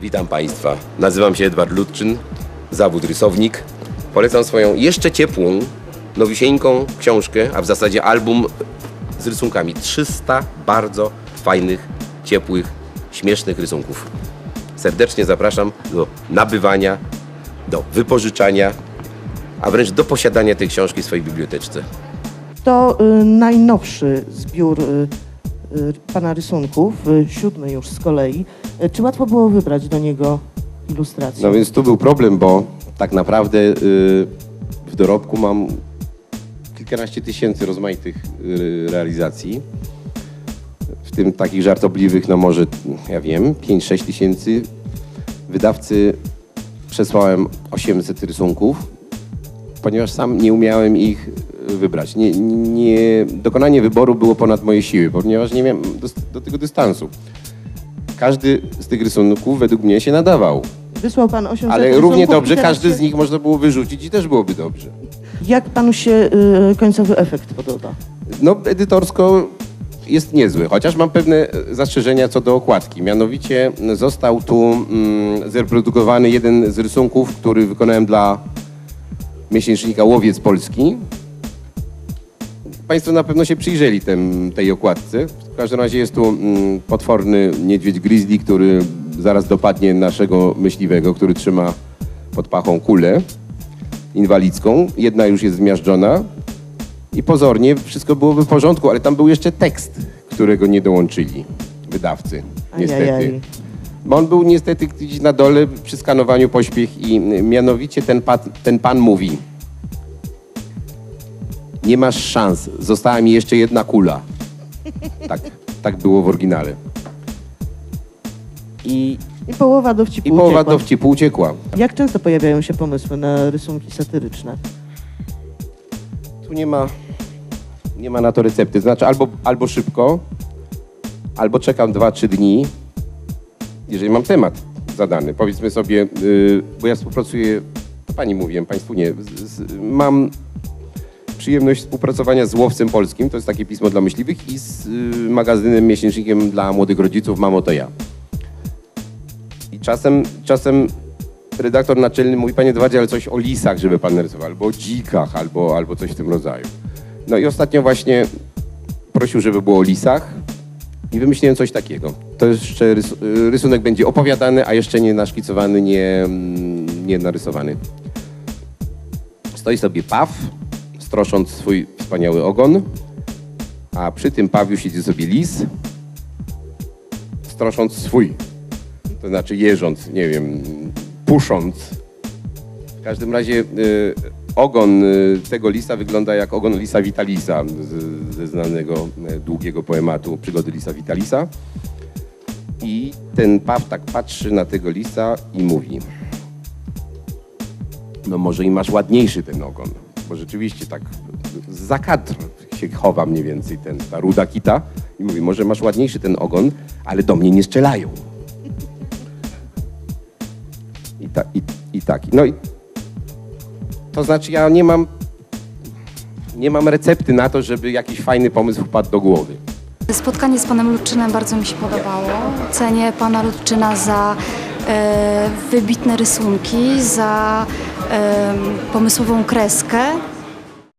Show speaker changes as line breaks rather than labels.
Witam Państwa. Nazywam się Edward Ludczyn, zawód rysownik. Polecam swoją jeszcze ciepłą, nowisieńką książkę, a w zasadzie album z rysunkami. 300 bardzo fajnych, ciepłych, śmiesznych rysunków. Serdecznie zapraszam do nabywania, do wypożyczania, a wręcz do posiadania tej książki w swojej biblioteczce.
To y, najnowszy zbiór y, pana rysunków, y, siódmy już z kolei. Y, czy łatwo było wybrać do niego ilustrację?
No więc tu był problem, bo tak naprawdę y, w dorobku mam kilkanaście tysięcy rozmaitych y, realizacji. W tym takich żartobliwych, no może, ja wiem, 5-6 tysięcy. Wydawcy przesłałem 800 rysunków, ponieważ sam nie umiałem ich y, wybrać. Nie, nie, dokonanie wyboru było ponad moje siły, ponieważ nie miałem do, do tego dystansu. Każdy z tych rysunków według mnie się nadawał.
Wysłał pan 800
Ale
rysunków
równie
i
dobrze
teraz
każdy
się-
z nich można było wyrzucić i też byłoby dobrze.
Jak panu się y, końcowy efekt podoba?
No, edytorsko jest niezły, chociaż mam pewne e, zastrzeżenia co do okładki. Mianowicie został tu mm, zreprodukowany jeden z rysunków, który wykonałem dla miesięcznika Łowiec Polski. Państwo na pewno się przyjrzeli tem, tej okładce. W każdym razie jest tu mm, potworny niedźwiedź grizzly, który zaraz dopadnie naszego myśliwego, który trzyma pod pachą kulę inwalidzką. Jedna już jest zmiażdżona, i pozornie wszystko byłoby w porządku, ale tam był jeszcze tekst, którego nie dołączyli wydawcy, niestety.
Ajajaj.
Bo on był niestety gdzieś na dole przy skanowaniu pośpiech i y, mianowicie ten pan, ten pan mówi nie masz szans, została mi jeszcze jedna kula. Tak, tak było w oryginale. I,
I połowa dowcipu
i połowa
uciekła.
dowcipu uciekła.
Jak często pojawiają się pomysły na rysunki satyryczne?
Tu nie ma, nie ma na to recepty. Znaczy albo, albo szybko, albo czekam 2-3 dni, jeżeli mam temat zadany. Powiedzmy sobie, yy, bo ja współpracuję, to pani mówiłem, państwu nie, mam przyjemność współpracowania z Łowcem Polskim, to jest takie pismo dla myśliwych, i z y, magazynem, miesięcznikiem dla młodych rodziców Mamo to ja. I czasem, czasem redaktor naczelny mówi, panie Edwardzie, ale coś o lisach, żeby pan narysował, albo o dzikach, albo, albo coś w tym rodzaju. No i ostatnio właśnie prosił, żeby było o lisach i wymyśliłem coś takiego. To jeszcze rys rysunek będzie opowiadany, a jeszcze nie naszkicowany, nie, mm, nie narysowany. Stoi sobie paw, strosząc swój wspaniały ogon, a przy tym pawiu siedzi sobie lis, strosząc swój to znaczy jeżąc, nie wiem, pusząc. W każdym razie y, ogon y, tego lisa wygląda jak ogon lisa Vitalisa ze znanego y, długiego poematu Przygody lisa Vitalisa. I ten paw tak patrzy na tego lisa i mówi no może i masz ładniejszy ten ogon, bo rzeczywiście tak za kadr się chowa mniej więcej ten, ta ruda kita i mówi, może masz ładniejszy ten ogon, ale do mnie nie strzelają. I, ta, i, i tak. No i to znaczy ja nie mam nie mam recepty na to, żeby jakiś fajny pomysł wpadł do głowy.
Spotkanie z panem Ludczynem bardzo mi się podobało. Cenię pana Ludczyna za e, wybitne rysunki, za pomysłową kreskę.